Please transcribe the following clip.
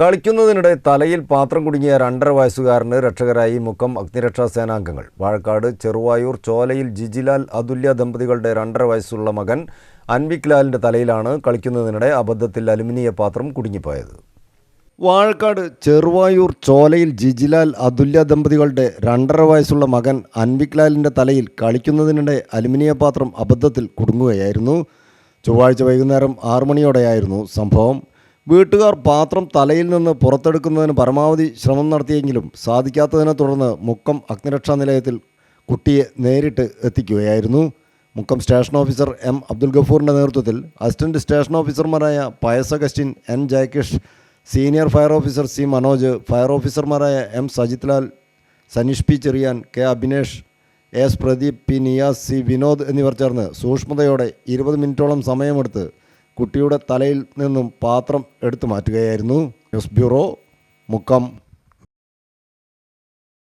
കളിക്കുന്നതിനിടെ തലയിൽ പാത്രം കുടുങ്ങിയ രണ്ടര വയസ്സുകാരന് രക്ഷകരായി മുക്കം അഗ്നിരക്ഷാ സേനാംഗങ്ങൾ. വാഴക്കാട് ചെറുവായൂർ ചോലയിൽ ജിജിലാൽ അതുല്യ ദമ്പതികളുടെ രണ്ടര വയസ്സുള്ള മകൻ അൻവിക് ലാലിന്റെ തലയിലാണ് കളിക്കുന്നതിനിടെ അബദ്ധത്തിൽ അലുമിനിയ പാത്രം കുടുങ്ങിപ്പോയത്. വാഴക്കാട് ചെറുവായൂർ ചോലയിൽ ജിജിലാൽ അതുല്യ ദമ്പതികളുടെ രണ്ടര വയസ്സുള്ള മകൻ അൻവിക് ലാലിന്റെ തലയിൽ കളിക്കുന്നതിനിടെ അലുമിനിയ പാത്രം അബദ്ധത്തിൽ കുടുങ്ങുകയായിരുന്നു. ചൊവ്വാഴ്ച വൈകുന്നേരം ആറു മണിയോടെയായിരുന്നു സംഭവം. വീട്ടുകാർ പാത്രം തലയിൽ നിന്ന് പുറത്തെടുക്കുന്നതിന് പരമാവധി ശ്രമം നടത്തിയെങ്കിലും സാധിക്കാത്തതിനെ തുടർന്ന് മുക്കം അഗ്നിരക്ഷാ നിലയത്തിൽ കുട്ടിയെ നേരിട്ട് എത്തിക്കുകയായിരുന്നു. Mukkam station officer M Abdul ഗഫൂറിന്റെ നേതൃത്വത്തിൽ അസിസ്റ്റന്റ് സ്റ്റേഷൻ ഓഫീസർമാരായ Pius Augustine N Jayakish senior fire officer C Manoj fire ഓഫീസർമാരായ M Sajith Lal Saneesh P Cherian K Abhinesh S Pradeep P Niyas C Vinod എന്നിവർ ചേർന്ന് സൂക്ഷ്മതയോടെ ഇരുപത് മിനിറ്റോളം സമയമെടുത്ത് കുട്ടിയുടെ തലയിൽ നിന്നും പാത്രം എടുത്തു മാറ്റുകയായിരുന്നു. News bureau Mukkam.